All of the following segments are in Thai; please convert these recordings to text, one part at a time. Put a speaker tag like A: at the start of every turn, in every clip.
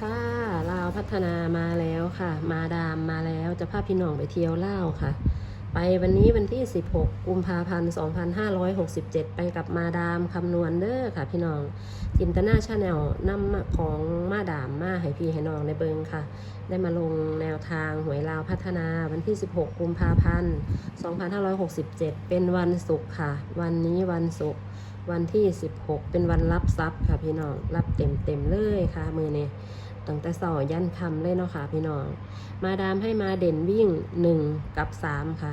A: ค่ะลาวพัฒนามาแล้วค่ะ มาดามมาแล้วจะพาพี่น้องไปเที่ยวล่าวค่ะ ไปวันนี้วันที่ 16 กุมภาพันธ์ 2567 ไปกับมาดามคำนวณเด้อค่ะ พี่น้องจินตนาชาแนลนำของมาดามมาให้พี่ให้น้องในเบิงค่ะ ได้มาลงแนวทางหวยลาวพัฒนาวันที่ 16 กุมภาพันธ์ 2567 เป็นวันศุกร์ค่ะ วันนี้วันศุกร์วันที่ 16 เป็นวันรับทรัพย์ค่ะพี่น้องรับเต็มเต็มเลยค่ะมือเนี้ ตั้งแต่สาร์ยันคำเลยเนาะค่ะพี่น้อง มาดามให้มาเด่นวิ่ง1กับ3ค่ะ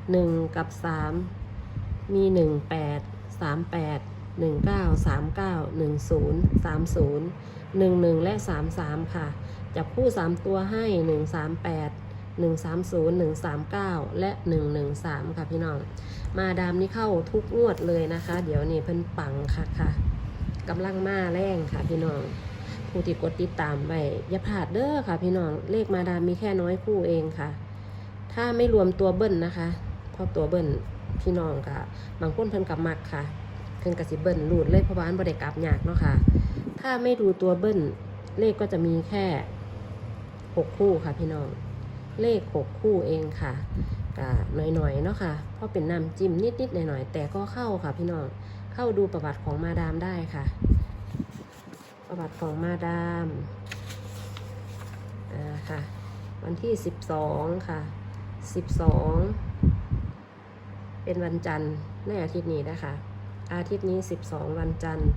A: 1กับ3มี1 8 3 8 1 9 3 9 1 0 3 0 1 1และ3 3ค่ะ จับคู่3ตัวให้1 3 8 1 3 0 1 3 9และ1 1 3ค่ะพี่น้อง มาดามนี่เข้าทุกงวดเลยนะคะ เดี๋ยวนี้เพิ่นปังค่ะค่ะกำลังมาแรงค่ะพี่น้อง ผู้ที่กดติดตามไว้อย่าพลาดเด้อค่ะ พี่น้องเลขมาดามมีแค่น้อยคู่เองค่ะ ถ้าไม่รวมตัวเบิ้ลนะคะเพราะตัวเบิ้ลพี่น้องกะบางคนเพิ่นกับมักค่ะเพิ่นกับสิเบิ้ลรูดเลยเพระว่าอันบ่ได้กลับยากเนาะค่ะ ถ้าไม่ดูตัวเบิ้ลเลขก็จะมีแค่หกคู่ค่ะ พี่น้อง เลขหกคู่เองค่ะกะหน่อยๆเนาะค่ะเพราะเป็นน้ำจิ้มนิดๆหน่อยๆแต่ก็เข้าค่ะ พี่น้องเข้าดูประวัติของมาดามได้ค่ะ ประวัติของมาดามอ่าค่ะ วันที่12ค่ะ12เป็นวันจันทร์ในอาทิตย์นี้นะคะ อาทิตย์นี้12วันจันทร์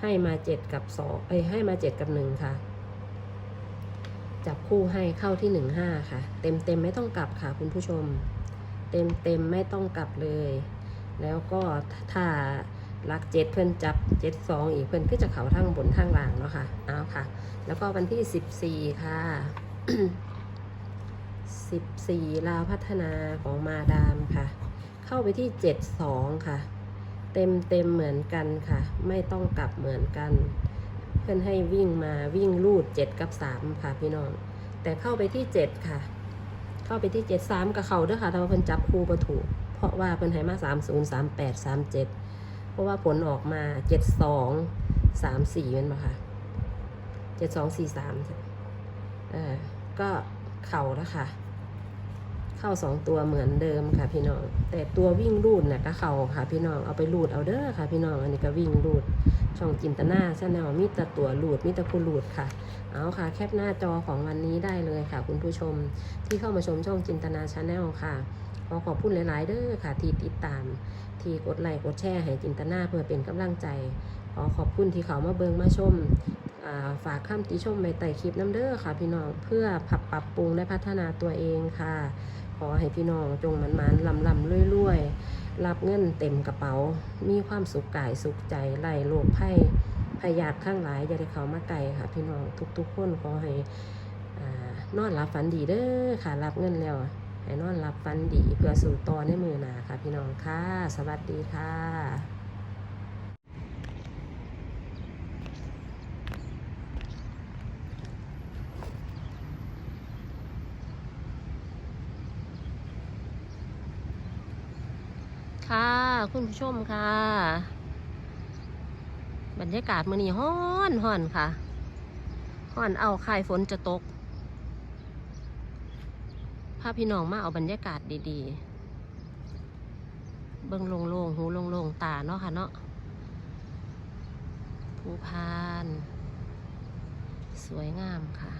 A: ให้มา7กับ2เอ้ยให้มา7กับ1ค่ะ จับคู่ให้เข้าที่15ค่ะ เต็มเต็มไม่ต้องกลับค่ะคุณผู้ชม เต็มเต็มไม่ต้องกลับเลย แล้วก็ถ้า รักเจ็ดเพื่อนจับเจ็ดสองอีกเพื่อนก็จะเขาทั้งบนทั้งล่างเนาะค่ะเอาค่ะ แล้วก็วันที่สิบสี่ค่ะสิบสี่ลาวพัฒนาของมาดามค่ะ เข้าไปที่เจ็ดสองค่ะ เต็มเต็มเหมือนกันค่ะ ไม่ต้องกลับเหมือนกัน เพื่อนให้วิ่งมาวิ่งลูดเจ็ดกับสามค่ะพี่น้อง แต่เข้าไปที่เจ็ดค่ะ เข้าไปที่เจ็ดสามกับเขาด้วยค่ะถ้าว่าเพิ่อนจับคู่ประถูเพราะว่าเพิ่อนให้มาสามศูนย์สามแปดสามเจ็ด เพราะว่าผลออกมาเจ็ดสองสามสี่เป็นปะคะเจ็ดสองสี่สามเออก็เข่าแล้วค่ะ เข้าสองตัวเหมือนเดิมค่ะพี่น้อง แต่ตัววิ่งรูดนี่ยก็เข่าค่ะพี่น้อง เอาไปรูดเอาเด้อค่ะ พี่น้อง อันนี้ก็วิ่งรูด ช่องจินตนาชาแนลมีแต่ตัวรูดมีแต่ผู้รูดค่ะ เอาค่ะ แคปหน้าจอของวันนี้ได้เลยค่ะ คุณผู้ชมที่เข้ามาชมช่องจินตนาชาแนลค่ะ ขอขอบคุณหลาย ๆ เด้อค่ะ ที่ติดตาม ที่กดไลค์กดแชร์ให้จินตนาเพื่อเป็นกำลังใจ ขอขอบคุณที่เขามาเบิงมาชมอ่าฝากคำติชมไว้ใต้คลิปน้ำเด้อค่ะ พี่น้องเพื่อผับปรับปรุงและพัฒนาตัวเองค่ะ ขอให้พี่น้องจงมันมันลำลำๆรวยๆรับเงินเต็มกระเป๋า มีความสุขกายสุขใจไล่โรคภัยพยาธิข้างหลายอย่าได้เขามาไกลค่ะ พี่น้องทุกๆคนขอให้อนอนรับฝันดีเด้อค่ะ รับเงินแล้ว ให้นอนรับฟันดีเพื่อสู่ต่อในมือหนาค่ะ พี่น้องค่ะ สวัสดีค่ะค่ะ คุณผู้ชมค่ะ บรรยากาศมื้อนี้ฮ้อนฮ้อนค่ะฮ้อนเอาคายฝนจะตกาพี่น้องมาเอาบรรยากาศดีๆ เบิ้งโล่งๆ หูโล่งๆ ตาเนาะค่ะเนาะภูพาน สวยงามค่ะ